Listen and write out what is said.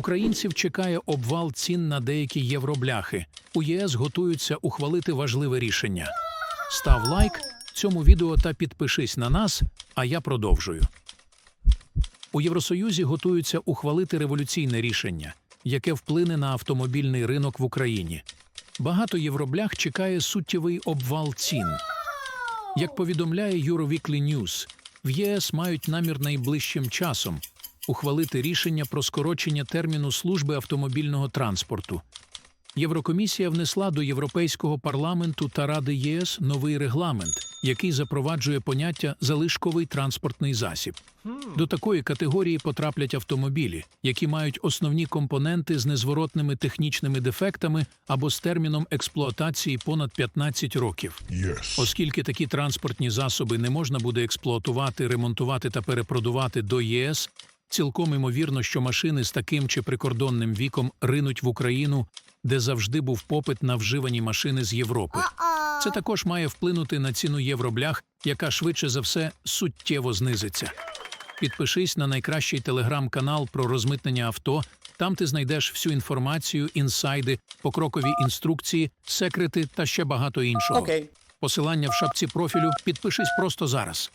Українців чекає обвал цін на деякі євробляхи. У ЄС готуються ухвалити важливе рішення. Став лайк цьому відео та підпишись на нас, а я продовжую. У Євросоюзі готуються ухвалити революційне рішення, яке вплине на автомобільний ринок в Україні. Багато євроблях чекає суттєвий обвал цін. Як повідомляє Euroweekly News, в ЄС мають намір найближчим часом ухвалити рішення про скорочення терміну служби автомобільного транспорту. Єврокомісія внесла до Європейського парламенту та Ради ЄС новий регламент, який запроваджує поняття залишковий транспортний засіб. До такої категорії потраплять автомобілі, які мають основні компоненти з незворотними технічними дефектами або з терміном експлуатації понад 15 років. Yes. Оскільки такі транспортні засоби не можна буде експлуатувати, ремонтувати та перепродувати до ЄС, цілком імовірно, що машини з таким чи прикордонним віком ринуть в Україну, де завжди був попит на вживані машини з Європи. Це також має вплинути на ціну євроблях, яка швидше за все суттєво знизиться. Підпишись на найкращий телеграм-канал про розмитнення авто. Там ти знайдеш всю інформацію, інсайди, покрокові інструкції, секрети та ще багато іншого. Окей. Посилання в шапці профілю. Підпишись просто зараз.